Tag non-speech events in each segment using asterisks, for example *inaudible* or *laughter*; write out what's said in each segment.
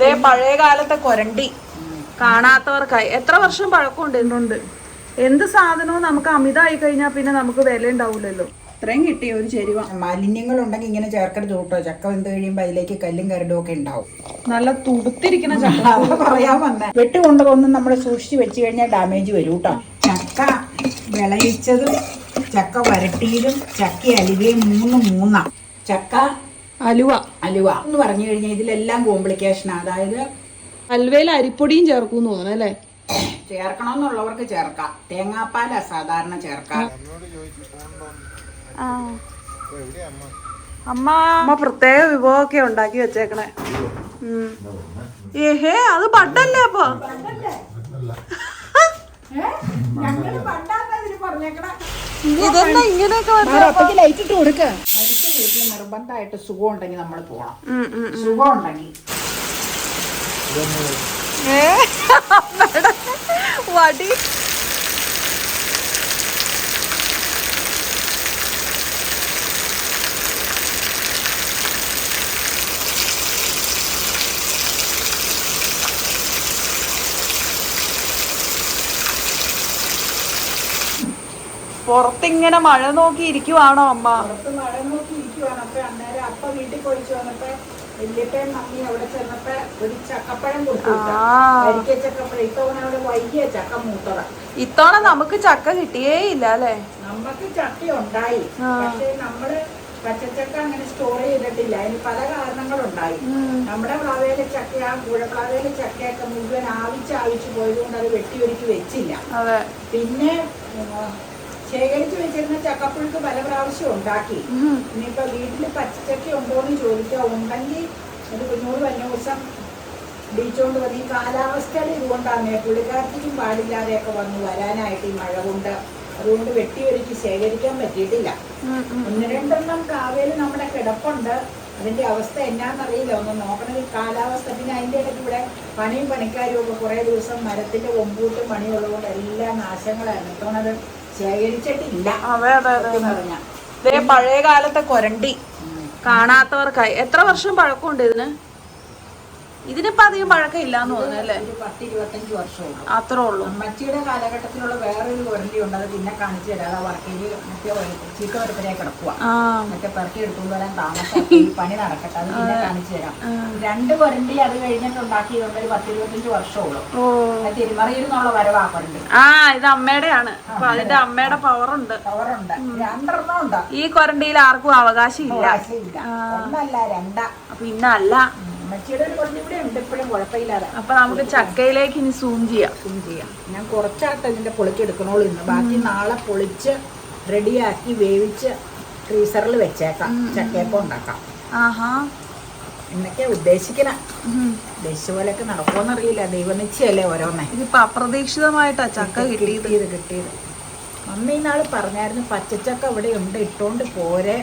ദേ പഴയ കാലത്തെ കൊരണ്ടി. കാണാത്തവർക്കായി. എത്ര വർഷം പഴക്കമുണ്ട് ഇന്നുണ്ട് എന്ത് സാധനവും നമുക്ക് അമിതമായി കഴിഞ്ഞാൽ പിന്നെ നമുക്ക് വില ഉണ്ടാവില്ലല്ലോ ഇത്രയും കിട്ടിയ ഒരു ചെരുവ. മാലിന്യങ്ങൾ ഉണ്ടെങ്കിൽ ഇങ്ങനെ ചേർക്കരുത് കൂട്ടോ. ചക്ക വെന്ത് കഴിയുമ്പോൾ അതിലേക്ക് കല്ലും കരടും ഒക്കെ ഉണ്ടാവും. നല്ല തുടുത്തിരിക്കുന്ന ചക്ക. പറയാൻ വന്നേ. വെട്ട് കൊണ്ടതൊന്നും നമ്മൾ സൂക്ഷിച്ച് വെച്ച് കഴിഞ്ഞാൽ ഡാമേജ് വരും കേട്ടോ. ചക്ക വിളയിച്ചതും ചക്ക വരട്ടിയതും ചക്ക അലിവേ മൂന്ന് മൂന്നാ. ചക്ക അലുവ. അലുവ. എന്ന് പറഞ്ഞു കഴിഞ്ഞാൽ ഇതിലെല്ലാം കോംപ്ലിക്കേഷൻ അതായത് അലുവയിൽ അരിപ്പൊടിയും ചേർക്കും തോന്നുന്നു അല്ലേ? ചേർക്കണമെന്നുള്ളവർക്ക് ചേർക്കാം. തേങ്ങാപ്പാല സാധാരണ ചേർക്കാം. അമ്മ അമ്മ പ്രത്യേക വിഭവമൊക്കെ ഉണ്ടാക്കി വെച്ചേക്കണേ. ഏഹേ അത് പണ്ടല്ലേ അപ്പൊ? ഇതെന്താ ഇങ്ങനെയൊക്കെ? ലൈറ്റ് ഇട്ട് കൊടുക്ക. വീട്ടിൽ നിർബന്ധമായിട്ട് സുഖം ഉണ്ടെങ്കിൽ നമ്മൾ പോകണം. സുഖം ഉണ്ടെങ്കിൽ വടി. പുറത്തിങ്ങനെ മഴ നോക്കി ഇരിക്കുവാണോ അമ്മ? പുറത്ത് മഴ നോക്കി ഇരിക്കുവാണ്. അപ്പൊ അന്നേരം അപ്പ വീട്ടിൽ പോയിച്ചു വന്നപ്പോ വല്യപ്പയും മമ്മി അവിടെ ചെന്നപ്പോ ഒരു ചക്കപ്പഴം കൊടുത്തു. ചക്കപ്പഴം. ഇത്തവണ അവിടെ വൈകിയ ചക്ക മൂത്തത. ഇത്തവണ നമുക്ക് ചക്ക കിട്ടിയേ ഇല്ല അല്ലേ? നമുക്ക് ചക്ക ഉണ്ടായി. പക്ഷേ നമ്മൾ പച്ചച്ചക്ക അങ്ങനെ സ്റ്റോർ ചെയ്തിട്ടില്ല. അതിന് പല കാരണങ്ങളുണ്ടായി. നമ്മുടെ പ്ലാവേലെ ചക്ക ആ കുഴപ്ലാവേലെ ചക്കയൊക്കെ മുഴുവൻ ആവിച്ച് ആവിച്ച് പോയതുകൊണ്ട് അത് വെട്ടിയൊരുക്കി വെച്ചില്ല. പിന്നെ ശേഖരിച്ചു വെച്ചിരുന്ന ചക്കപ്പുഴുക്ക് പല പ്രാവശ്യം ഉണ്ടാക്കി. ഇനിയിപ്പൊ വീട്ടിൽ പച്ചച്ചക്ക ഉണ്ടോന്ന് ചോദിക്കുക ഉണ്ടെങ്കിൽ ഒരു കുഞ്ഞൂറ് കഴിഞ്ഞ ദിവസം ബീച്ചോണ്ട് വന്ന് ഈ കാലാവസ്ഥയുടെ ഇതുകൊണ്ടാണ് പുള്ളിക്കാർത്തിക്കും പാടില്ലാതെയൊക്കെ വന്നു വരാനായിട്ട് ഈ മഴ കൊണ്ട്. അതുകൊണ്ട് വെട്ടിയൊരുക്കി ശേഖരിക്കാൻ പറ്റിയിട്ടില്ല. ഒന്ന് രണ്ടെണ്ണം കാവേൽ നമ്മുടെ കിടപ്പുണ്ട്. അതിന്റെ അവസ്ഥ എന്നാന്നറിയില്ല. ഒന്ന് നോക്കണമെങ്കിൽ ഈ കാലാവസ്ഥ. പിന്നെ അതിന്റെ ഇടയ്ക്ക് ഇവിടെ പണിയും പണിക്കാരും ഒക്കെ കുറെ ദിവസം മരത്തിന്റെ കൊമ്പൂട്ടും പണിയുള്ളതുകൊണ്ട് എല്ലാ നാശങ്ങളായിരുന്നു ഇത്തവണ ശേഖരിച്ചിട്ടില്ല അതെ അതെ അതെ. സത്യം ദേ പഴയ കാലത്തെ കൊരണ്ടി. കാണാത്തവർക്കായി. എത്ര വർഷം പഴക്കമുണ്ട് ഇതിന്? ഇതിനിപ്പോ അധികം പഴക്കം ഇല്ലാന്ന് തോന്നുന്നു അല്ലേ? ഒരു പത്ത് ഇരുപത്തഞ്ച് വർഷമുള്ളൂ. അത്രേ ഉള്ളൂ അമ്മച്ചിയുടെ കാലഘട്ടത്തിലുള്ള വേറൊരു വരണ്ടി ഉണ്ട് അത് പിന്നെ കാണിച്ചു തരാം. അത് വർക്കേരി മറ്റേ ചീത്ത വരപ്പിനെ കിടക്കുക മറ്റേ പെറുക്കി എടുത്തുകൊണ്ട് വരാൻ താമസം പണി നടക്കട്ടെ അത് പിന്നെ കാണിച്ചു തരാം. രണ്ട് വരണ്ടി അത് കഴിഞ്ഞിട്ട് ഉണ്ടാക്കിയതുകൊണ്ട് ഒരു പത്ത് ഇരുപത്തഞ്ച് വർഷമുള്ളൂ. തിരുമറിയിൽ നിന്നുള്ള വരവാ വരണ്ടി ആ ഇത് അമ്മയുടെയാണ്. അപ്പൊ അതിന്റെ അമ്മയുടെ. പവർ ഉണ്ട് പവറുണ്ട്. രണ്ടെണ്ണം ഉണ്ട്. ഈ കൊരണ്ടിയിൽ ആർക്കും അവകാശം ഇല്ല ഇല്ല ഒന്നല്ല രണ്ടാ. പിന്നെ അല്ല അമ്മച്ചിയുടെ ഒരു കുറഞ്ഞു കൂടെ ഉണ്ട് ഇപ്പോഴും കുഴപ്പമില്ലാതെ. അപ്പൊ നമുക്ക് ചക്കയിലേക്ക് ഇനി സൂം ചെയ്യാം. സൂം ചെയ്യാം. ഞാൻ കുറച്ചായിട്ട് ഇതിന്റെ പൊളിച്ചെടുക്കണോളൂ ഇന്ന്. ബാക്കി നാളെ പൊളിച്ച് റെഡിയാക്കി വേവിച്ച് ഫ്രീസറിൽ വെച്ചേക്കാം. ചക്കയപ്പം ഉണ്ടാക്കാം. ആഹാ. എന്നൊക്കെ ഉദ്ദേശിക്കണ. ഉദ്ദേശിച്ച പോലെയൊക്കെ നടക്കുമെന്നറിയില്ല ദൈവനിച്ചയല്ലേ ഓരോന്നേ. ഇതിപ്പോ അപ്രതീക്ഷിതമായിട്ടാ ചക്ക കിട്ടിയത് കിട്ടിയത്. കിട്ടിയത് മമ്മി ഇന്നാൾ പറഞ്ഞായിരുന്നു പച്ചച്ചക്ക ഇവിടെ ഉണ്ട് ഇട്ടോണ്ട് പോരെ.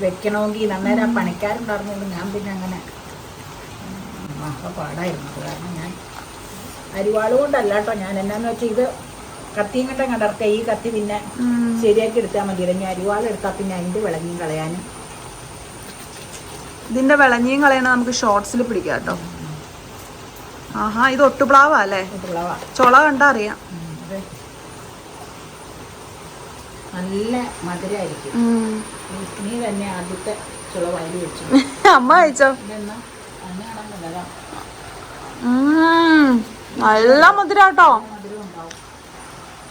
വെക്കണമെങ്കിൽ അന്നേരം ആ പണിക്കാരുണ്ടായിരുന്നുകൊണ്ട് ഞാൻ പിന്നെ അങ്ങനെ ആകെ പാടായിരുന്നു. കാരണം ഞാൻ അരിവാൾ കൊണ്ടല്ല കേട്ടോ. ഞാൻ എന്നാന്ന് വെച്ചാൽ ഇത് കത്തിയും കണ്ട കണ്ടർക്ക ഈ കത്തി പിന്നെ ശരിയാക്കി എടുത്താൽ മതി. ഞാൻ അരിവാൾ എടുത്താൽ പിന്നെ അതിന്റെ വിളങ്ങിയും കളയാനും. ഇതിന്റെ വിളഞ്ഞിയും കളയണ നമുക്ക് ഷോർട്സിൽ പിടിക്കാം കേട്ടോ. ആഹാ ഇത് ഒട്ടുപ്ലാവാ അല്ലേ? ചൊള കണ്ടാ അറിയാം. നല്ല മധുരായിരിക്കും. നീ തന്നെ ആദ്യത്തെ ചുളവായി വെച്ചു. *laughs* അമ്മ കഴിച്ചോ ഇതെന്നാ അങ്ങനെയാണോ നല്ലതാ ഉം. നല്ല മധുര കേട്ടോ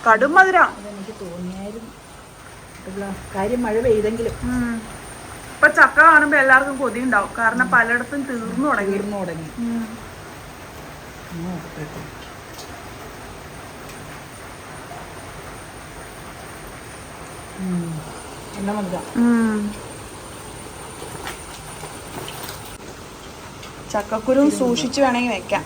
കടും മധുര. എനിക്ക് തോന്നിയായിരുന്നു കാര്യം മഴ പെയ്തെങ്കിലും. ഇപ്പൊ ചക്ക കാണുമ്പോ എല്ലാവർക്കും കൊതി ഉണ്ടാവും കാരണം പലയിടത്തും തീർന്നു തുടങ്ങി. തീർന്നു തുടങ്ങി. എന്നാ മധുരം. ചക്കക്കുരു സൂക്ഷിച്ച് വേണമെങ്കിൽ വെക്കാം.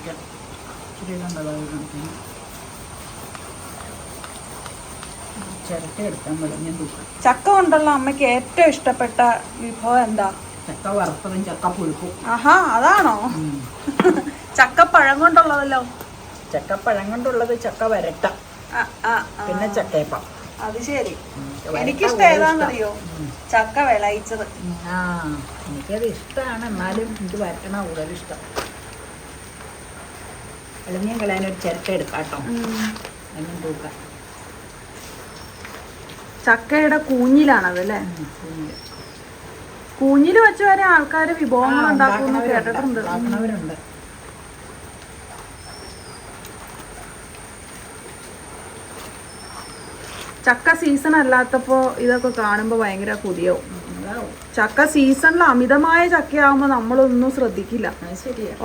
ചക്ക കൊണ്ടുള്ള അമ്മയ്ക്ക് ഏറ്റവും ഇഷ്ടപ്പെട്ട വിഭവം എന്താ? ചക്ക വറുത്തതും ചക്ക പുഴുക്കും. ആഹാ അതാണോ? ചക്കപ്പഴം കൊണ്ടുള്ളതല്ലോ. ചക്കപ്പഴം കൊണ്ടുള്ളത് ചക്ക വരട്ട. പിന്നെ ചക്കയപ്പം. അത് ശരി. എനിക്കിഷ്ടം ഏതാണെന്നറിയോ? ചക്ക വിളയിച്ചത്. ആ എനിക്കത് ഇഷ്ടമാണ് എന്നാലും എനിക്ക് വരട്ടണ കൂടുതൽ ഇഷ്ടം. ഇളഞ്ഞിയും കളയാനൊരു ചിരട്ട എടുക്കാട്ടോ. എന്നും തൂക്കാം. ചക്കയുടെ കൂഞ്ഞിലാണത് അല്ലേ കുഞ്ഞിൽ. വെച്ച് വരെ ആൾക്കാർ വിഭവങ്ങൾ ഉണ്ടാക്കുമെന്ന് കേട്ടിട്ടുണ്ട് ഉം. ഉണ്ടാക്കണവരുണ്ട് ചക്ക സീസൺ അല്ലാത്തപ്പോൾ ഇതൊക്കെ കാണുമ്പോൾ ഭയങ്കര കൊതിയാവും. ചക്ക സീസണിൽ അമിതമായ ചക്കയാവുമ്പോ നമ്മളൊന്നും ശ്രദ്ധിക്കില്ല.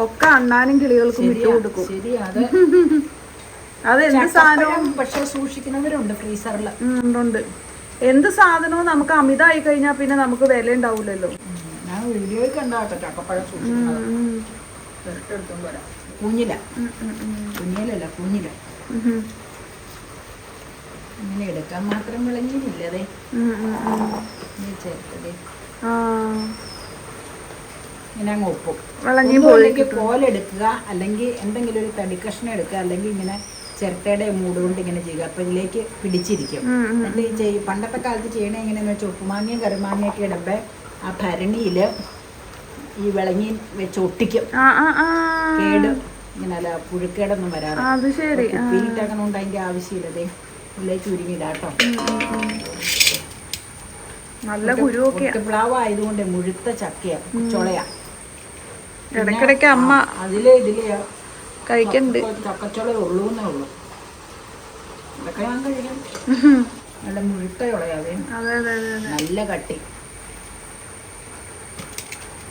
ഒക്കെ അണ്ണാനും കിളികൾക്കും വിട്ടു കൊടുക്കും. *laughs* അത് എന്ത് സാധനവും പക്ഷെ സൂക്ഷിക്കുന്നവരുണ്ട് ഫ്രീസറിൽ ഉണ്ട്, എന്ത് സാധനവും നമുക്ക് അമിതമായി കഴിഞ്ഞാൽ പിന്നെ നമുക്ക് വില ഉണ്ടാവില്ലല്ലോ ഞാൻ വീഡിയോയിൽ കണ്ടാട്ടോ ചക്കപ്പഴം സൂക്ഷിക്കുന്നത്. കുഞ്ഞില. കുഞ്ഞിലല്ല കുഞ്ഞില. ഉം, എടുക്കാൻ മാത്രം വിളഞ്ഞില്ലതേ ചേർത്തത്. ഇങ്ങനെ അങ്ങ് ഒപ്പും. വിളഞ്ഞി ഒന്നും പോയി അല്ലെങ്കിൽ കോലെടുക്കുക അല്ലെങ്കിൽ എന്തെങ്കിലും ഒരു തടി കഷ്ണം എടുക്കുക അല്ലെങ്കിൽ ഇങ്ങനെ ചിരട്ടയുടെ മൂട് കൊണ്ട് ഇങ്ങനെ ചെയ്യുക. അപ്പൊ ഇതിലേക്ക് പിടിച്ചിരിക്കും. എന്നിട്ട് ഈ പണ്ടത്തെ കാലത്ത് ചെയ്യണേ എങ്ങനെയാന്ന് വെച്ചാൽ ഉപ്പുമാങ്ങയും കറിമാങ്ങയൊക്കെ ഇടുമ്പോ ആ ഭരണിയിൽ ഈ വിളങ്ങി വെച്ച് ഒട്ടിക്കും. കേട് ഇങ്ങനെ അല്ല പുഴുക്കേടൊന്നും ശരി. ആ. കുപ്പിയിലിട്ടേക്കണോണ്ട് അതിന്റെ ആവശ്യമില്ലതേ. ഇതിലേക്ക് ഉരുങ്ങിയിടാട്ടോ നല്ല കുരുവൊക്കെ. പ്ലാവ് ആയതുകൊണ്ട് മുഴുത്ത ചക്കയാ ചൊളയാ ഇടക്കിടക്ക് അമ്മ അതിൽ ഇതിൽ കഴിക്കണ്ട്. ചക്കച്ചോള ഉള്ളൂ. എന്നേ ഉള്ളൂ ഞാൻ കഴിക്കും. നല്ല മുഴുത്ത ചുളയാവേ നല്ല കട്ടി.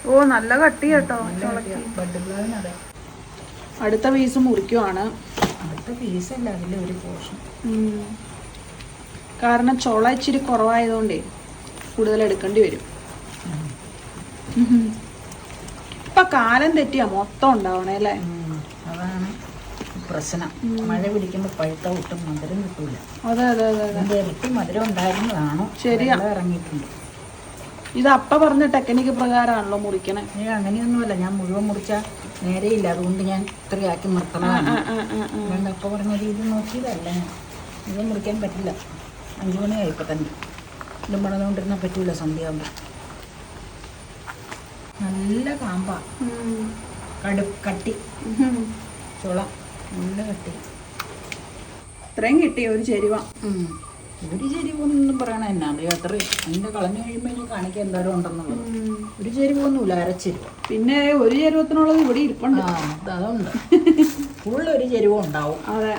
ഓ നല്ല കട്ടി കേട്ടോ അടുത്ത പീസ് മുറിക്കുവാണ്. അടുത്ത അല്ല അതിലെ ഒരു പോർഷൻ കാരണം ചോള ഇച്ചിരി കുറവായതുകൊണ്ടേ കൂടുതൽ എടുക്കേണ്ടി വരും. ഇപ്പൊ കാലം തെറ്റിയാ മൊത്തം ഉണ്ടാവണേ അല്ലേ? അതാണ് പ്രശ്നം. മഴ പിടിക്കുമ്പോ പഴുത്ത ഒട്ടും മധുരം കിട്ടൂല. അതെ അതെ അതെ ഇരട്ടി മധുരം ഉണ്ടായിരുന്നതാണോ? ശരിയാ. ഇറങ്ങിയിട്ടുണ്ട്. ഇത് അപ്പ പറഞ്ഞ ടെക്നിക്ക് പ്രകാരമാണല്ലോ മുറിക്കണേ. ഏ അങ്ങനെയൊന്നുമല്ല. ഞാൻ മുഴുവൻ മുറിച്ചാൽ നേരെയില്ല അതുകൊണ്ട് ഞാൻ ഇത്രയാക്കി നിർത്തണതാണ് അപ്പ. അതുകൊണ്ട് പറഞ്ഞ രീതി നോക്കിയതല്ല ഞാൻ. ഇത് മുറിക്കാൻ പറ്റില്ല. അഞ്ചു മണിയായി ഇപ്പൊ തന്നെ. ഇതും പണിതുകൊണ്ടിരുന്നാൽ പറ്റൂല സന്ധ്യ ആകുമ്പോൾ നല്ല കാമ്പ. കടു കട്ടി. ചുള. നല്ല കട്ടി. ഇത്രയും കിട്ടിയ ഒരു ചെരുവ. ഉം. ചേരി പോകുന്നൊന്നും പറയണ എന്നാ അത് അത്ര അതിന്റെ കളഞ്ഞു കഴിയുമ്പോൾ കാണിക്കാൻ എന്തായാലും ഉണ്ടെന്നുള്ളത്. ഒരു ചേരി പോകുന്നില്ല അരച്ചെരുവ് പിന്നെ ഒരു ചേരുവത്തിനുള്ളത് ഇവിടെ ഇരിപ്പുണ്ട്. ആ അത് അതുണ്ട് *laughs* ഫുള്ള് ഒരു ചെരുവും ഉണ്ടാവും. അതെ.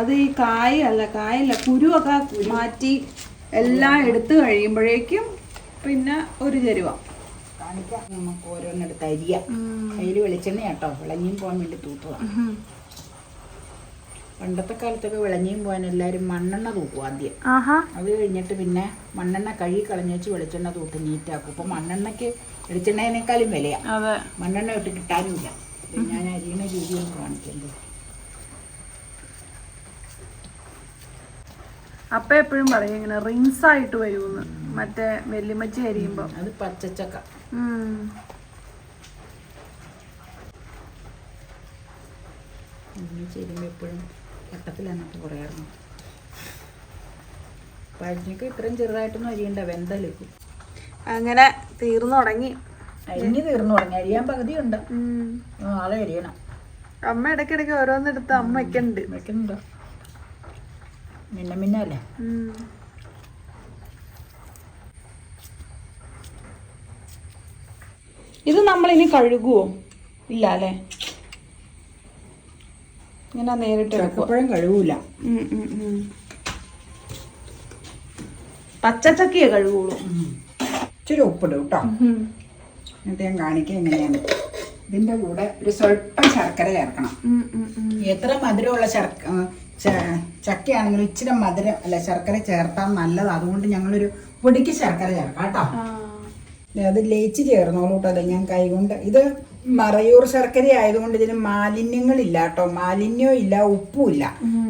അത് ഈ കായ അല്ല കായല്ല കുരുവൊക്കെ മാറ്റി എല്ലാം എടുത്തു കഴിയുമ്പോഴേക്കും പിന്നെ ഒരു ചെരുവ. കാണിക്കാം. നമുക്ക് ഓരോന്നെടുത്ത് അരിയ. അതിൽ വെളിച്ചെണ്ണ കേട്ടോ വിളഞ്ഞും പോകാൻ വേണ്ടി തൂത്തതാണ് പണ്ടത്തെ കാലത്തൊക്കെ വിളഞ്ഞിയും പോകാൻ എല്ലാവരും മണ്ണെണ്ണ തൂക്കും ആദ്യം. അത് കഴിഞ്ഞിട്ട് പിന്നെ മണ്ണെണ്ണ കഴുകി കളഞ്ഞു വെച്ച് വെളിച്ചെണ്ണ തൂത്ത് നീറ്റാക്കും. ഇപ്പൊ മണ്ണെണ്ണയ്ക്ക് വെളിച്ചെണ്ണേനേക്കാളും വിലയാണ് അതെ. മണ്ണെണ്ണ ഇട്ട് കിട്ടാനുമില്ല ഞാൻ അരിയണ രീതി ഒന്ന് കാണിക്കുന്നത്. അപ്പ എപ്പോഴും പറയും ഇങ്ങനെ റിങ്സ് ആയിട്ട് വരുമെന്ന്. മറ്റേ വെല്ലുമച്ച അരിയുമ്പോ. അത് പച്ചച്ചക്ക. ചെരുമ്പോ എപ്പോഴും വട്ടത്തിലാണ് കുറയായിരുന്നു. പഴഞ്ഞൊക്കെ ഇത്രയും ചെറുതായിട്ടൊന്നും അരിയണ്ട വെന്തലിക്കും അങ്ങനെ തീർന്നു തുടങ്ങി. അരിഞ്ഞ് തീർന്നു തുടങ്ങി. അരിയാൻ പകുതിയുണ്ട്. ഉണ്ട് നാളെ അരിയണം. അമ്മ ഇടയ്ക്കിടയ്ക്ക് ഓരോന്നെടുത്ത് അമ്മ വെക്കുന്നുണ്ട് വെക്കുന്നുണ്ടോ മിന്ന മിന്നല്ലേ ഇത് നമ്മളിനി കഴുകുവോ? ഇല്ല അല്ലേ? ഇങ്ങനെ നേരിട്ട് എടുക്കുമ്പോഴും കഴിവൂല. കഴുകൂല പച്ചച്ചക്കയെ കഴുകുള്ളൂ ഇച്ചിരി ഉപ്പിടും കേട്ടോ. എന്നിട്ട് ഞാൻ കാണിക്കാൻ എങ്ങനെയാണ്. ഇതിന്റെ കൂടെ ഒരു സ്വല്പം ശർക്കര ചേർക്കണം. എത്ര മധുരമുള്ള ശർക്ക ചക്കയാണെങ്കിലും ഇച്ചിരി മധുരം അല്ല ശർക്കര ചേർത്താൽ നല്ലത്. അതുകൊണ്ട് ഞങ്ങളൊരു പൊടിക്ക് ശർക്കര ചേർക്കാം കേട്ടോ. അത് ലയിച്ച് ചേർന്നോളൂ കേട്ടോ. അത് ഞാൻ കൈകൊണ്ട് ഇത് മറയൂർ ശർക്കര ആയതുകൊണ്ട് ഇതിന് മാലിന്യങ്ങളില്ല കേട്ടോ മാലിന്യവും ഇല്ല ഉപ്പും ഇല്ല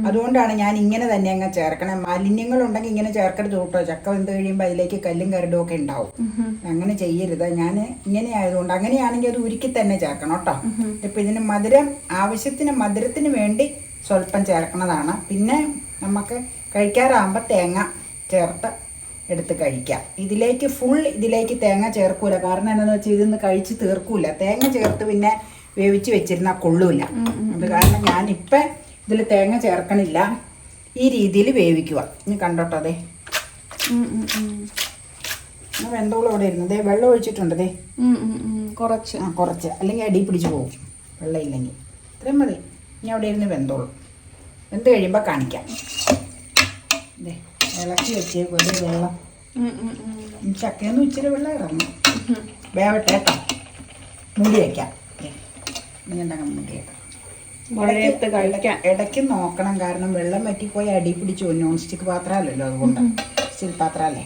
അതുകൊണ്ടാണ് ഞാൻ ഇങ്ങനെ തന്നെ അങ്ങ് ചേർക്കണേ. മാലിന്യങ്ങൾ ഉണ്ടെങ്കിൽ ഇങ്ങനെ ചേർക്കരുത് കേട്ടോ. ചക്ക വെന്ത് കഴിയുമ്പോൾ അതിലേക്ക് കല്ലും കരടും ഒക്കെ ഉണ്ടാവും. അങ്ങനെ ചെയ്യരുത്. ഞാൻ ഇങ്ങനെ ആയതുകൊണ്ട് അങ്ങനെയാണെങ്കിൽ അത് ഉരുക്കി തന്നെ ചേർക്കണം കേട്ടോ. ഇപ്പൊ ഇതിന് മധുരം ആവശ്യത്തിന് മധുരത്തിന് വേണ്ടി സ്വല്പം ചേർക്കണതാണ്. പിന്നെ നമുക്ക് കഴിക്കാറാകുമ്പോൾ തേങ്ങ ചേർത്ത് എടുത്ത് കഴിക്കാം. ഇതിലേക്ക് ഫുൾ ഇതിലേക്ക് തേങ്ങ ചേർക്കൂല. കാരണം എന്താണെന്ന് വെച്ചാൽ ഇതൊന്ന് കഴിച്ച് തീർക്കൂല. തേങ്ങ ചേർത്ത് പിന്നെ വേവിച്ച് വെച്ചിരുന്നാൽ കൊള്ളൂല. അത് കാരണം ഞാനിപ്പം ഇതിൽ തേങ്ങ ചേർക്കണില്ല. ഈ രീതിയിൽ വേവിക്കുക. ഇനി കണ്ടോട്ടോ അതെ. വെന്തോളം അവിടെ ഇരുന്നു. ദേ വെള്ളം ഒഴിച്ചിട്ടുണ്ട് ദേ. ഉം, ഉം, ഉം. കുറച്ച്. ആ കുറച്ച്. അല്ലെങ്കിൽ അടി പിടിച്ച് പോകും. വെള്ളം ഇല്ലെങ്കിൽ ഇത്രയും മതി. ഇനി അവിടെ ഇരുന്ന് വെന്തോളും. വെന്ത് കഴിയുമ്പോൾ കാണിക്കാം. ഇളക്കി വെച്ചേ ഒരു വെള്ളം. ചക്കയെന്ന് ഇച്ചിരി വെള്ളം ഇറങ്ങും വേവട്ടെ കേട്ടോ മൂടി വയ്ക്കാം ഇങ്ങനെ മുടി വയ്ക്കാം ഇടയ്ക്ക് നോക്കണം. കാരണം വെള്ളം വറ്റിപ്പോയി അടി പിടിച്ചു. നോൺ സ്റ്റിക്ക് പാത്രമല്ലല്ലോ അതുകൊണ്ട്. സ്റ്റീൽ പാത്രമല്ലേ?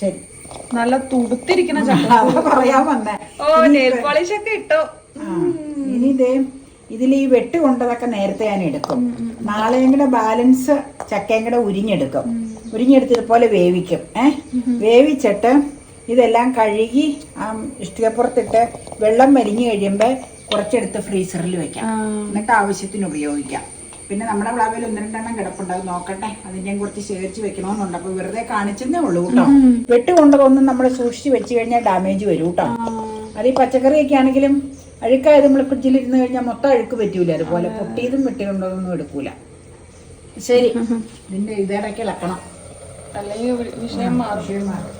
ശരി. നല്ല തുടുത്തിരിക്കണ ചക്ക. പറയാൻ വന്നേ. ഓ നെയിൽ പോളിഷ് ഒക്കെ ഇട്ടോ. ഇനി ഇതേ ഇതിൽ ഈ വെട്ട് കൊണ്ടതൊക്കെ നേരത്തെ ഞാൻ എടുക്കും. നാളെയും കൂടെ ബാലൻസ് ചക്കയും കൂടെ ഉരിഞ്ഞെടുക്കും. ഉരിഞ്ഞെടുത്ത് പോലെ വേവിക്കും. ഏ? വേവിച്ചിട്ട് ഇതെല്ലാം കഴുകി ആ ഇഷ്ടികപ്പുറത്തിട്ട് വെള്ളം വലിഞ്ഞു കഴിയുമ്പോൾ കുറച്ചെടുത്ത് ഫ്രീസറിൽ വെക്കാം. എന്നിട്ട് ആവശ്യത്തിന് ഉപയോഗിക്കാം. പിന്നെ നമ്മുടെ പ്ലാവിൽ ഒന്ന് രണ്ടെണ്ണം കിടപ്പുണ്ട്. അത് നോക്കട്ടെ. അതിന്റെയും കുറച്ച് ശേഖരിച്ച് വെക്കണമെന്നുണ്ട് അപ്പോൾ വെറുതെ കാണിച്ചെന്നേ ഉള്ളൂ കേട്ടോ. വെട്ട് നമ്മൾ സൂക്ഷിച്ച് വെച്ച് കഴിഞ്ഞാൽ ഡാമേജ് വരും കേട്ടോ. അത് ഈ പച്ചക്കറിയൊക്കെ ആണെങ്കിലും അഴുക്കായത് നമ്മൾ ഫ്രിഡ്ജിൽ ഇരുന്ന് കഴിഞ്ഞാൽ മൊത്തം അഴുക്ക് പറ്റൂല അതുപോലെ. പൊട്ടിയതും വെട്ടിയുണ്ടതൊന്നും എടുക്കൂല. ശരി. ഇതിന്റെ ഇതേടൊക്കെ ഇളക്കണം. അല്ലെങ്കിൽ വിഷയം മാറും. വിഷയം മാറും.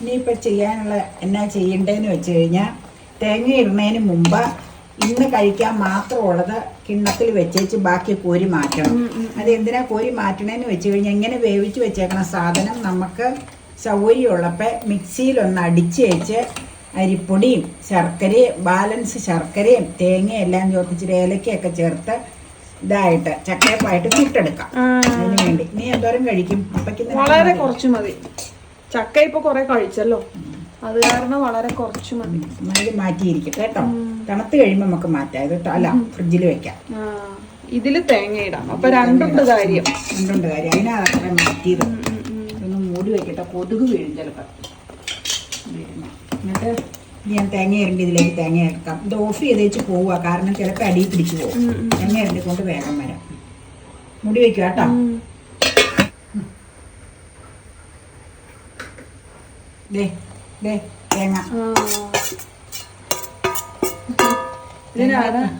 ഇനിയിപ്പോ ചെയ്യാനുള്ള എന്നാ ചെയ്യേണ്ടതെന്ന് വെച്ച് കഴിഞ്ഞാൽ തേങ്ങ ഇടുന്നതിന് മുമ്പ് ഇന്ന് കഴിക്കാൻ മാത്രമുള്ളത് കിണ്ണത്തിൽ വെച്ചേച്ച് ബാക്കി കോരി മാറ്റണം. അത് എന്തിനാ കോരി മാറ്റണേന്ന് വെച്ച് കഴിഞ്ഞാൽ ഇങ്ങനെ വേവിച്ച് വെച്ചേക്കണ സാധനം നമുക്ക് സൗകര്യമുള്ളപ്പോൾ മിക്സിയിലൊന്ന് അടിച്ച് വെച്ച് അരിപ്പൊടിയും ശർക്കരയും ബാലൻസ് ശർക്കരയും തേങ്ങയും എല്ലാം ചോദിച്ചിട്ട് ഏലക്കയൊക്കെ ചേർത്ത് ഇതായിട്ട് ചക്കയപ്പായിട്ട് ചുട്ടെടുക്കാം അതിന് വേണ്ടി. നീ എന്തോരം കഴിക്കും? അപ്പയ്ക്ക് വളരെ കുറച്ച് മതി. ചക്ക ഇപ്പൊ കുറെ കഴിച്ചല്ലോ. അത് കാരണം വളരെ കുറച്ച് മതി. ഇത് മാറ്റിയിരിക്കും കേട്ടോ. തണുത്ത് കഴിയുമ്പോൾ നമുക്ക് മാറ്റാം. ഇത് അല്ല ഫ്രിഡ്ജിൽ വെക്കാം. ഇതിൽ തേങ്ങ ഇടാം അപ്പൊ രണ്ടുണ്ട് കാര്യം. രണ്ടുണ്ട് കാര്യം. അതിനാ അത്ര മാറ്റിയത് ഒന്ന് മൂടി വെക്കട്ടെ. കൊതുക് വീഴും ചിലപ്പോൾ. എന്നിട്ട് ഞാൻ തേങ്ങ ഇരണ്ടി ഇതിലേക്ക് തേങ്ങ ഇറക്കാം ഇത് ഓഫ് ചെയ്ത് വെച്ച് പോവുക. കാരണം ചിലപ്പോൾ അടിയിൽ പിടിച്ചു പോകും. തേങ്ങ ഇരണ്ടി കൊണ്ട് വേഗം വരാം. മുടി വെക്കുക കേട്ടോ. തേങ്ങ.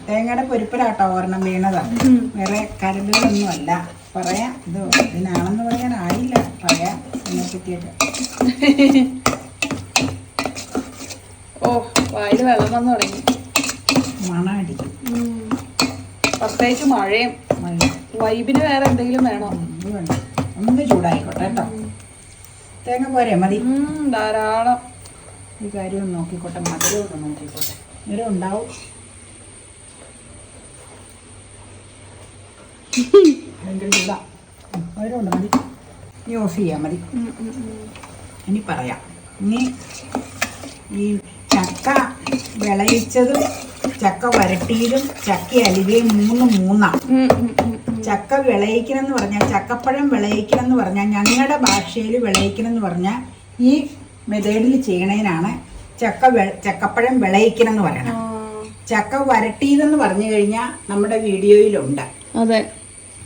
തേങ്ങയുടെ പൊരിപ്പരാട്ടോ ഒരെണ്ണം വീണതാ. വേറെ കരുതലൊന്നും അല്ല പറയാം. ഇത് ഇതിനാണെന്ന് പറയാൻ ആയില്ല. പറയാം. ഇതിനെ പറ്റിയിട്ട്. *laughs* ഓ വായിൽ വെള്ളം വന്നു തുടങ്ങി. മണം അടിക്കും ഉം. പ്രത്യേകിച്ച് മഴയും. വൈബിന് വേറെ എന്തെങ്കിലും വേണോ? ഒന്ന് ചൂടായിക്കോട്ടെ കേട്ടോ. തേങ്ങ പോരെ മതി. ധാരാളം. ഈ കാര്യം ഒന്ന് നോക്കിക്കോട്ടെ മധുരം ഒന്ന് നോക്കിക്കോട്ടെ. മധുരം ഉണ്ടാവും. മധുരം ഉണ്ട് മതി. ഇനി ഓഫ് ചെയ്യാം മതി. ഇനി പറയാം. ഇനി ഈ ചക്ക വിളയിച്ചതും ചക്ക വരട്ടിയതും ചക്ക അലുവയും മൂന്ന് മൂന്നാണ്. ചക്ക വിളയിക്കണം എന്ന് പറഞ്ഞാൽ ചക്കപ്പഴം വിളയിക്കണം എന്ന് പറഞ്ഞാൽ ഞങ്ങളുടെ ഭാഷയിൽ വിളയിക്കണം എന്ന് പറഞ്ഞാൽ ഈ മെത്തേഡിൽ ചെയ്യണതിനാണ് ചക്ക ചക്കപ്പഴം വിളയിക്കണം എന്ന് ആ, പറയണം ചക്ക വരട്ടിയതെന്ന് പറഞ്ഞു കഴിഞ്ഞാൽ നമ്മുടെ വീഡിയോയിലുണ്ട്. അതെ.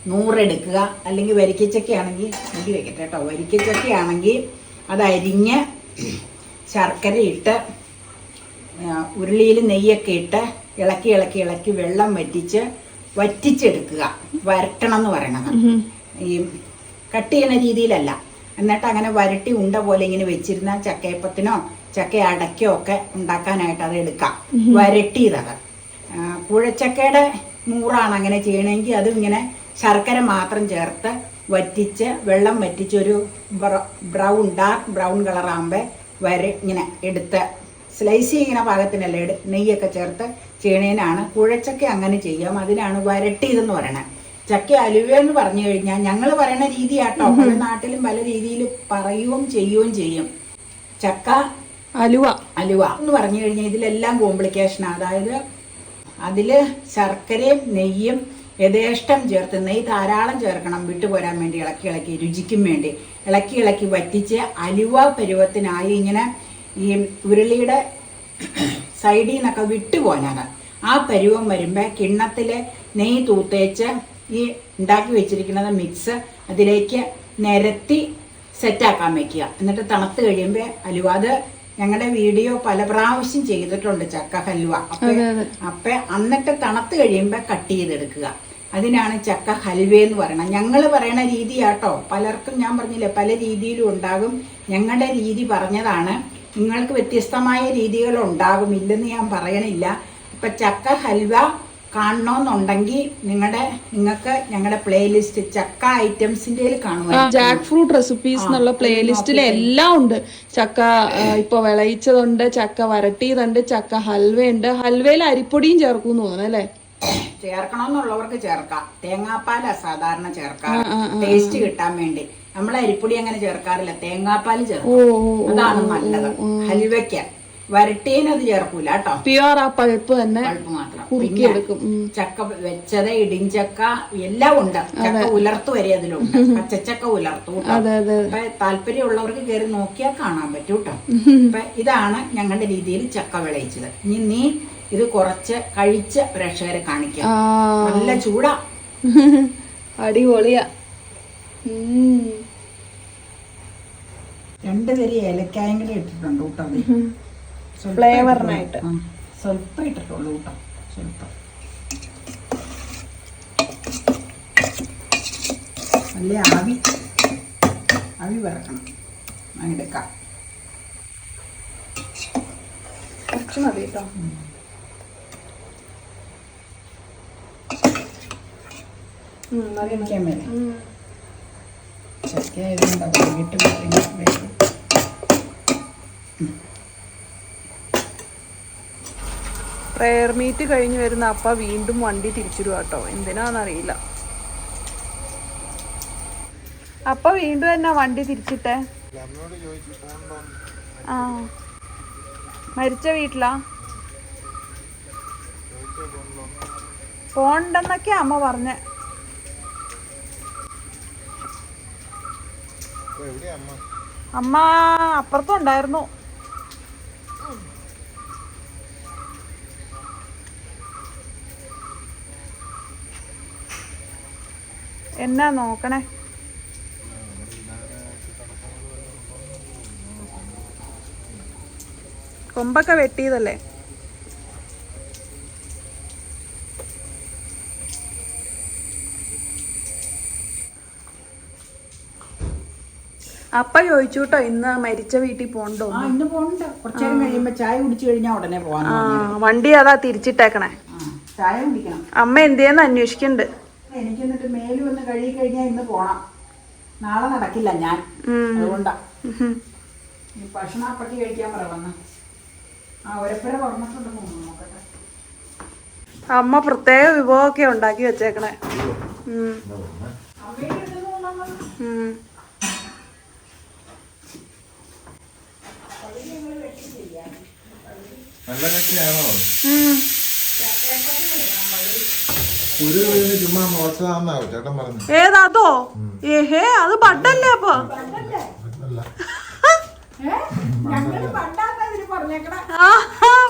നൂറെടുക്കുക അല്ലെങ്കിൽ വരിക്കച്ചക്കയാണെങ്കിൽ മുടി വെക്കട്ടെ കേട്ടോ. വരിക്കച്ചക്കയാണെങ്കിൽ അത് അരിഞ്ഞ് ശർക്കര ഇട്ട് ഉരുളിയിൽ നെയ്യൊക്കെ ഇട്ട് ഇളക്കി ഇളക്കി ഇളക്കി വെള്ളം വറ്റിച്ച് വറ്റിച്ചെടുക്കുക. വരട്ടണം എന്ന് പറയണത് ഈ കട്ട് ചെയ്യുന്ന രീതിയിലല്ല. എന്നിട്ട് അങ്ങനെ വരട്ടി ഉണ്ട പോലെ ഇങ്ങനെ വെച്ചിരുന്ന ചക്കയപ്പത്തിനോ ചക്ക അടയ്ക്കോ ഒക്കെ ഉണ്ടാക്കാനായിട്ട് അത് എടുക്കാം. വരട്ടിയതത്. കുഴച്ചക്കയുടെ നൂറാണ് അങ്ങനെ ചെയ്യണമെങ്കിൽ അതും ഇങ്ങനെ ശർക്കര മാത്രം ചേർത്ത് വറ്റിച്ച് വെള്ളം വറ്റിച്ചൊരു ബ്ര- ബ്രൗൺ ഡാർക്ക് ബ്രൗൺ കളറാകുമ്പോൾ വര ഇങ്ങനെ എടുത്ത് സ്ലൈസ് ചെയ്യുന്ന പാകത്തിനല്ല എടു നെയ്യൊക്കെ ചേർത്ത് ചെയ്യണേനാണ് കുഴച്ചക്ക അങ്ങനെ ചെയ്യാം. അതിനാണ് വരട്ടിയതെന്ന് പറയണത് ചക്ക അലുവ എന്ന് പറഞ്ഞു കഴിഞ്ഞാൽ ഞങ്ങൾ പറയുന്ന രീതിയാട്ടോ. പല നാട്ടിലും പല രീതിയിൽ പറയുകയും ചെയ്യുകയും ചെയ്യും. ചക്ക അലുവ. അലുവ എന്ന് പറഞ്ഞു കഴിഞ്ഞാൽ ഇതിലെല്ലാം കോംപ്ലിക്കേഷൻ അതായത് അതിൽ ശർക്കരയും നെയ്യും യഥേഷ്ടം ചേർത്ത് നെയ്യ് ധാരാളം ചേർക്കണം. വിട്ടുപോരാൻ വേണ്ടി ഇളക്കി ഇളക്കി രുചിക്കും വേണ്ടി. ഇളക്കി ഇളക്കി വറ്റിച്ച് അലുവ പരുവത്തിനായി ഇങ്ങനെ ഈ ഉരുളിയുടെ സൈഡിൽ നിന്നൊക്കെ വിട്ടുപോകാനാണ് ആ പരുവം വരുമ്പോൾ കിണ്ണത്തിൽ നെയ്യ് തൂത്തേച്ച് ഈ ഉണ്ടാക്കി വെച്ചിരിക്കുന്നത് മിക്സ് അതിലേക്ക് നിരത്തി സെറ്റാക്കാൻ വെക്കുക. എന്നിട്ട് തണുത്ത് കഴിയുമ്പോൾ അലുവ. അത് ഞങ്ങളുടെ വീഡിയോ പല പ്രാവശ്യം ചെയ്തിട്ടുണ്ട് ചക്ക ഹൽവ അപ്പൊ എന്നിട്ട് തണുത്ത് കഴിയുമ്പോൾ കട്ട് ചെയ്തെടുക്കുക. അതിനാണ് ചക്ക ഹൽവ എന്ന് പറയുന്നത് ഞങ്ങൾ പറയണ രീതിയാട്ടോ. പലർക്കും ഞാൻ പറഞ്ഞില്ലേ പല രീതിയിലും ഉണ്ടാകും. ഞങ്ങളുടെ രീതി പറഞ്ഞതാണ്. നിങ്ങൾക്ക് വ്യത്യസ്തമായ രീതികൾ ഉണ്ടാകും ഇല്ലെന്ന് ഞാൻ പറയണില്ല. ഇപ്പൊ ചക്ക ഹൽവ കാണണമെന്നുണ്ടെങ്കിൽ നിങ്ങളുടെ നിങ്ങൾക്ക് ഞങ്ങളുടെ പ്ലേലിസ്റ്റ് ചക്ക ഐറ്റംസിന്റെ ജാക്ക് ഫ്രൂട്ട് റെസിപ്പീസ് എന്നുള്ള പ്ലേലിസ്റ്റിൽ എല്ലാം ഉണ്ട്. ചക്ക ഇപ്പൊ വിളയിച്ചതുണ്ട് ചക്ക വരട്ടിയതുണ്ട് ചക്ക ഹൽവ ഉണ്ട് ഹൽവയിൽ അരിപ്പൊടിയും ചേർക്കും തോന്നുന്നു അല്ലേ? ചേർക്കണമെന്നുള്ളവർക്ക് ചേർക്കാം. തേങ്ങാപ്പാല സാധാരണ ചേർക്കാം ടേസ്റ്റ് കിട്ടാൻ വേണ്ടി. നമ്മൾ അരിപ്പൊടി അങ്ങനെ ചേർക്കാറില്ല. തേങ്ങാപ്പാൽ ചേർക്കും. അതാണ് നല്ലത്. ഹൽവയ്ക്ക്. വരട്ടീന് അത് ചേർക്കൂല കേട്ടോ. പ്യുവർ ആ പഴുപ്പ് തന്നെ പഴുപ്പ് മാത്രം. കുറുക്കിയെടുക്കും. ചക്ക വെച്ചത് ഇടിഞ്ചക്ക എല്ലാം ഉണ്ട്. ചക്ക ഉലർത്തു വരെ അതിലുണ്ട്. പച്ചച്ചക്ക ഉലർത്തു അപ്പൊ താല്പര്യമുള്ളവർക്ക് കയറി നോക്കിയാൽ കാണാൻ പറ്റൂ കേട്ടോ. അപ്പൊ ഇതാണ് ഞങ്ങളുടെ രീതിയിൽ ചക്ക വിളയിച്ചത്. ഇനി നീ ഇത് കുറച്ച് കഴിച്ച പ്രേക്ഷകരെ കാണിക്കാം. നല്ല ചൂടാ. *laughs* അടിപൊളിയാ. ഉം. രണ്ട് തരി ഏലക്കായും കൂടി ഇട്ടിട്ടുണ്ട് കേട്ടോ. ഫ്ലേവറിനായിട്ട്. സ്വല്പം ഇട്ടിട്ടുള്ളൂ കേട്ടോ സ്വല്പം നല്ല ആവി ആവി വറക്കണം എടുക്കാം കുറച്ച് മതി കേട്ടോ മതി. മേലെ. ചക്ക ആയതുകൊണ്ട് വീട്ടിൽ വെക്കും. പ്രയർ മീറ്റ് കഴിഞ്ഞ് വരുന്ന അപ്പ വീണ്ടും വണ്ടി തിരിച്ചിടുക കേട്ടോ എന്തിനാന്നറിയില്ല. അപ്പ വീണ്ടും എന്നാ വണ്ടി തിരിച്ചിട്ടെ? ആ. മരിച്ച വീട്ടിലാ? പോണ്ടെന്നൊക്കെ അമ്മ പറഞ്ഞ. അമ്മ അപ്പുറത്തും ഉണ്ടായിരുന്നു. എന്നാ നോക്കണേ? കൊമ്പൊക്കെ വെട്ടിയതല്ലേ? അപ്പ ചോദിച്ചു കേട്ടോ ഇന്ന് മരിച്ച വീട്ടിൽ പോണ്ടോ ആ ഇന്ന് പോണ്ട കുറച്ചു നേരം കഴിയുമ്പോ ചായ കുടിച്ചു കഴിഞ്ഞാൽ ഉടനെ പോവാൻ ആ വണ്ടി അതാ തിരിച്ചിട്ടേക്കണേ. ചായ കുടിക്കണം. അമ്മ എന്തിയെന്ന് അന്വേഷിക്കണ്ട്. എനിക്ക് എന്നിട്ട് മേൽ വന്ന് കഴുകി കഴിഞ്ഞാൽ ഇന്ന് പോണം. നാളെ നടക്കില്ല ഞാൻ. അതുകൊണ്ടാ. ഈ ഭക്ഷണം അപ്പക്ക് കഴിക്കാൻ പറ വന്ന്. ആ ഒരപ്പര പറഞ്ഞിട്ടുണ്ട് നോക്കട്ടെ. അമ്മ പ്രത്യേക വിഭവമൊക്കെ ഉണ്ടാക്കി വെച്ചേക്കണേ. ഉം. അമ്മയുടെ അടുത്ത് കൊണ്ടുവന്നത് ഉം. നല്ല കട്ടിയാണോ ഉം. ഒരു വീടിന് ചുമ്മാ മുളച്ചതാന്നാവോ ചേട്ടൻ പറഞ്ഞു ഏതാ അതോ? ഏഹേ അത് ബഡല്ലേ അപ്പൊ?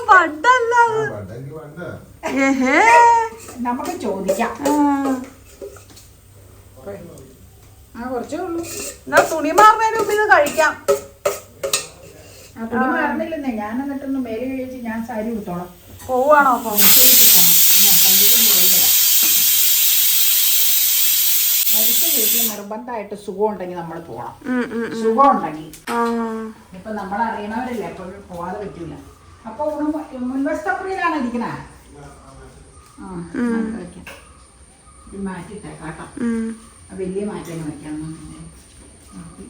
ബഡല്ല ഏഹേ നമുക്ക് ചോദിക്കാം. ആ. ആ കുറച്ചേ ഉള്ളൂ. എന്നാ തുണി മാറുന്നതിന് മുമ്പ് ഇത് കഴിക്കാം. മാറുന്നില്ലെന്നേ. ഞാൻ എന്നിട്ടൊന്ന് മേലെ കഴിച്ച് ഞാൻ സാരി കൊടുത്തോളാം പോവാണോ മരിച്ച വീട്ടിൽ നിർബന്ധമായിട്ട് സുഖം ഉണ്ടെങ്കിൽ നമ്മൾ പോകണം. സുഖം ഉണ്ടെങ്കിൽ ഇപ്പൊ നമ്മൾ അറിയണവരല്ലേ എപ്പോഴും പോവാതെ പറ്റൂല. അപ്പൊ മുൻവസ്തപ്പുറയിലാണ് മുൻവശത്തപ്പുറയിലാണ് മാറ്റിട്ടേക്കാട്ടോ വലിയ മാറ്റം വെക്കാം എന്നാ പിന്നെ. മാറ്റി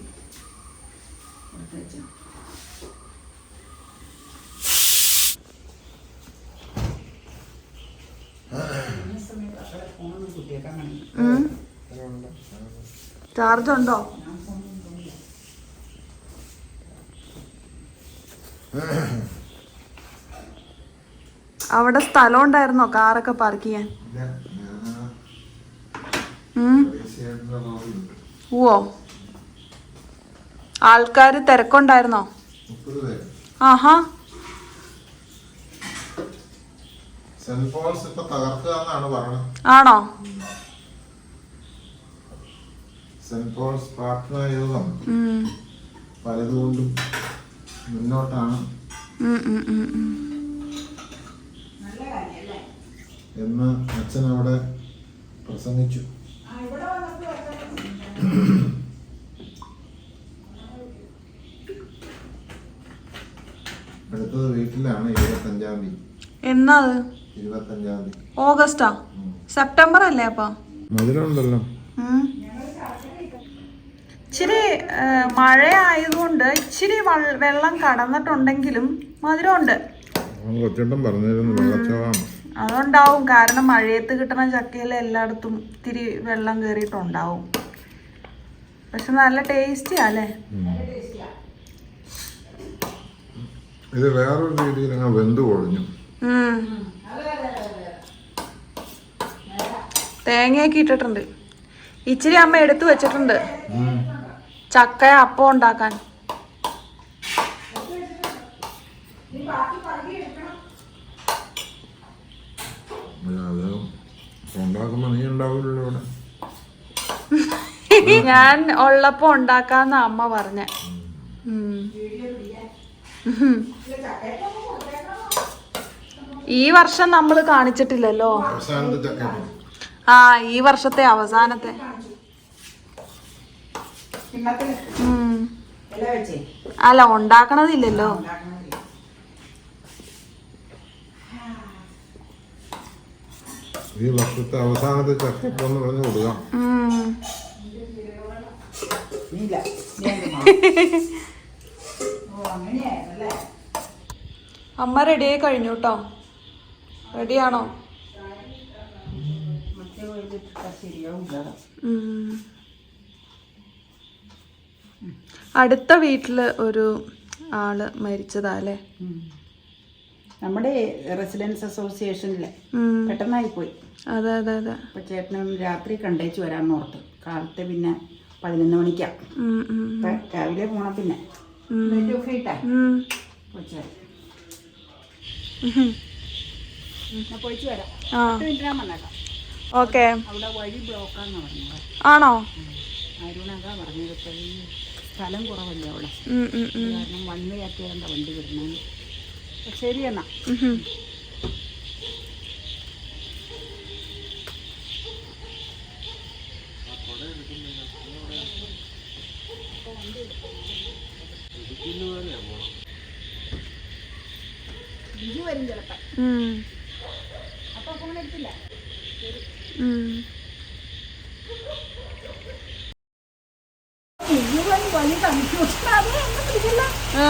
എടുത്ത് വെച്ചോ. ഈ സമയത്ത് അത്ര ഫോണൊന്നും കുത്തിയേക്കാൻ വേണ്ടി ഉം. ചാർജ് ഉണ്ടോ അവിടെ സ്ഥലം ഉണ്ടായിരുന്നോ കാറൊക്കെ പാർക്ക് ചെയ്യാൻ? ഓ ആൾക്കാർ ആൾക്കാര് തിരക്കുണ്ടായിരുന്നോ? ആഹാ. സെന്റ് പോൾസ് ഇപ്പൊ തകർക്കുക എന്നാണ് പറയണത് ആണോ? സെന്റ് പോൾസ് പ്രാർത്ഥനാ യോഗം. പലതുകൊണ്ടും മുന്നോട്ടാണ്. എന്ന് അച്ഛൻ അവിടെ പ്രസംഗിച്ചു. ആ ഇവിടെ വന്നപ്പോൾ വെച്ചാൽ അടുത്തത് വീട്ടിലാണ് ഇരുപത്തഞ്ചാം തീയതി. എന്നാ ഇരുപത്തഞ്ചാം തീയതി. ഓഗസ്റ്റാ? സെപ്റ്റംബർ അല്ലേ അപ്പൊ? മധുരമുണ്ടല്ലോ ഉം. ഇച്ചിരി മഴയായതുകൊണ്ട് മഴ ആയതുകൊണ്ട് ഇച്ചിരി വെള്ളം കടന്നിട്ടുണ്ടെങ്കിലും മധുരമുണ്ട്. അതുണ്ടാവും. കാരണം മഴയത്ത് കിട്ടുന്ന ചക്കയിൽ എല്ലായിടത്തും ഇത്തിരി വെള്ളം കയറിയിട്ടുണ്ടാവും പക്ഷെ നല്ല ടേസ്റ്റിയാ അല്ലേ? ഇത് വേറൊരു രീതിയിൽ അങ്ങ് വെന്ത് കൊഴിഞ്ഞു. തേങ്ങയൊക്കെ ഇട്ടിട്ടുണ്ട്. ഇച്ചിരി അമ്മ എടുത്തു വെച്ചിട്ടുണ്ട്. ചക്ക അപ്പം ഉണ്ടാക്കാൻ. *laughs* ഞാൻ ഉള്ളപ്പോ ഉണ്ടാക്കാന്ന അമ്മ പറഞ്ഞ. ഈ വർഷം നമ്മൾ കാണിച്ചിട്ടില്ലല്ലോ. ആ ഈ വർഷത്തെ അവസാനത്തെ കിണ്ണത്തിൽ ഉം. ഇല വെച്ചേ അല്ല ഉണ്ടാക്കണതില്ലല്ലോ. ഉണ്ടാക്കണതില്ല ഈ വർഷത്തെ അവസാനത്തെ ചക്കപ്പം പറഞ്ഞു കൊടുക്കാം. അമ്മ റെഡിയായി കഴിഞ്ഞു കേട്ടോ റെഡിയാണോ? മറ്റേ അടുത്ത വീട്ടിൽ ഒരു ആൾ മരിച്ചതാ അല്ലേ നമ്മുടെ റെസിഡൻസ് അസോസിയേഷനിലെ. പെട്ടെന്നായി പോയി അതെ അതെ അതെ. അപ്പൊ ചേട്ടനും രാത്രി കണ്ടേച്ച് വരാമെന്ന് ഓർത്ത്. കാലത്തെ പിന്നെ പതിനൊന്ന് മണിക്കാ. രാവിലെ പോണം പിന്നെ. ഓക്കെ. ആണോ? അരുണതാ പറഞ്ഞത് സ്ഥലം കുറവല്ലേ അവിടെ. കാരണം വന്നു വേ ആക്കിയാണ്ട വണ്ടി വരുന്നു ശരി എന്നാ ഉഹും. ബിജു വരും ചിലപ്പോൾ ഉം. അപ്പോൾ ഫോൺ എടുത്തില്ല ഉം. മുഴുവൻ വലി കൺഫ്യൂഷൻ അത് ഒന്നും പിടിക്കില്ല ആ.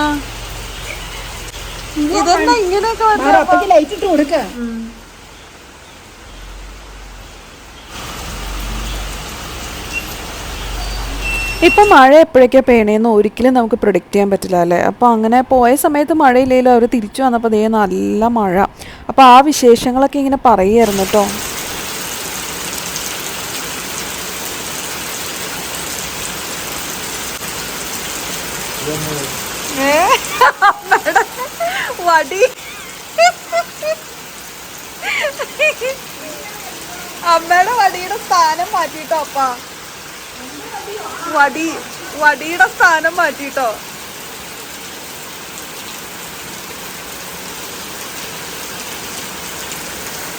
ഇതെന്താ ഇങ്ങനെയൊക്കെ വന്നത്? അപ്പക്ക് ലൈറ്റ് ഇട്ട് കൊടുക്ക. ഇപ്പം മഴ എപ്പോഴൊക്കെയാണ് പേണേന്ന് ഒരിക്കലും നമുക്ക് പ്രൊഡിക്റ്റ് ചെയ്യാൻ പറ്റില്ല അല്ലേ? അപ്പോൾ അങ്ങനെ പോയ സമയത്ത് മഴയില്ലെങ്കിലും അവർ തിരിച്ചു വന്നപ്പോൾ ദേ നല്ല മഴ. അപ്പോൾ ആ വിശേഷങ്ങളൊക്കെ ഇങ്ങനെ പറയുമായിരുന്നു കേട്ടോ വടി. അമ്മയുടെ വടിയുടെ സ്ഥാനം മാറ്റിട്ടോ അപ്പ? വടി വടിയുടെ സ്ഥാനം മാറ്റിട്ടോ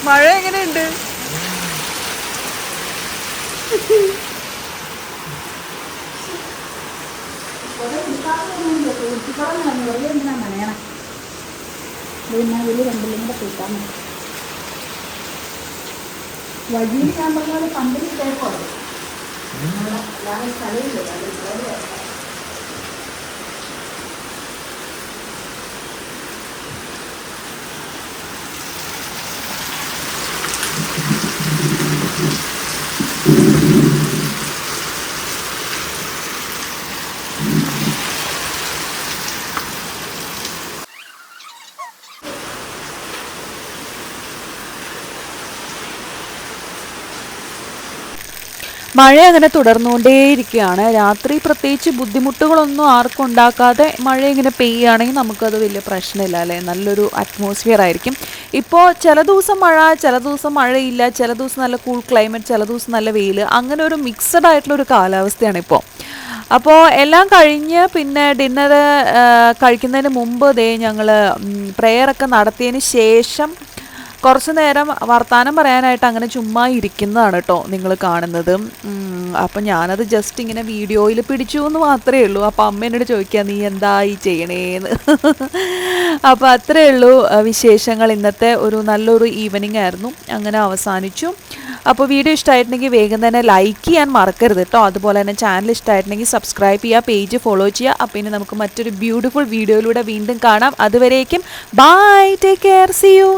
മഴ എങ്ങനെയുണ്ട്? നനയണം? പിന്നെ വലിയ രണ്ടിലും കൂടെ കൂട്ടാൻ പറ്റും. വഴിയിൽ ഞാൻ പറഞ്ഞ പണ്ടിൽ കേൾക്കോ അല്ലാതെ സ്ഥലമില്ല. മഴ അങ്ങനെ തുടർന്നുകൊണ്ടേയിരിക്കുകയാണ്. രാത്രി പ്രത്യേകിച്ച് ബുദ്ധിമുട്ടുകളൊന്നും ആർക്കും ഉണ്ടാക്കാതെ മഴ ഇങ്ങനെ പെയ്യുകയാണെങ്കിൽ നമുക്കത് വലിയ പ്രശ്നമില്ല അല്ലേ? നല്ലൊരു അറ്റ്മോസ്ഫിയർ ആയിരിക്കും. ഇപ്പോൾ ചില ദിവസം മഴ ചില ദിവസം മഴയില്ല ചില ദിവസം നല്ല കൂൾ ക്ലൈമറ്റ് ചില ദിവസം നല്ല വെയിൽ അങ്ങനെ ഒരു മിക്സഡ് ആയിട്ടുള്ള ഒരു കാലാവസ്ഥയാണ് ഇപ്പോൾ അപ്പോൾ എല്ലാം കഴിഞ്ഞ് പിന്നെ ഡിന്നർ കഴിക്കുന്നതിന് മുമ്പ് ദേ ഞങ്ങൾ പ്രെയറൊക്കെ നടത്തിയതിന് ശേഷം കുറച്ച് നേരം വർത്തമാനം പറയാനായിട്ട് അങ്ങനെ ചുമ്മാ ഇരിക്കുന്നതാണ് കേട്ടോ നിങ്ങൾ കാണുന്നത്. അപ്പം ഞാനത് ജസ്റ്റ് ഇങ്ങനെ വീഡിയോയിൽ പിടിച്ചു എന്ന് മാത്രമേ ഉള്ളൂ. അപ്പം അമ്മ എന്നോട് ചോദിക്കുക നീ എന്താ ഈ ചെയ്യണേന്ന്? *laughs* അപ്പോൾ അത്രയേ ഉള്ളൂ വിശേഷങ്ങൾ. ഇന്നത്തെ ഒരു നല്ലൊരു ഈവനിങ് ആയിരുന്നു. അങ്ങനെ അവസാനിച്ചു. അപ്പോൾ വീഡിയോ ഇഷ്ടമായിട്ടുണ്ടെങ്കിൽ വേഗം തന്നെ ലൈക്ക് ചെയ്യാൻ മറക്കരുത് കേട്ടോ അതുപോലെ തന്നെ ചാനൽ ഇഷ്ടമായിട്ടുണ്ടെങ്കിൽ സബ്സ്ക്രൈബ് ചെയ്യുക പേജ് ഫോളോ ചെയ്യുക. അപ്പം ഇനി നമുക്ക് മറ്റൊരു ബ്യൂട്ടിഫുൾ വീഡിയോയിലൂടെ വീണ്ടും കാണാം. അതുവരേക്കും bye take care see you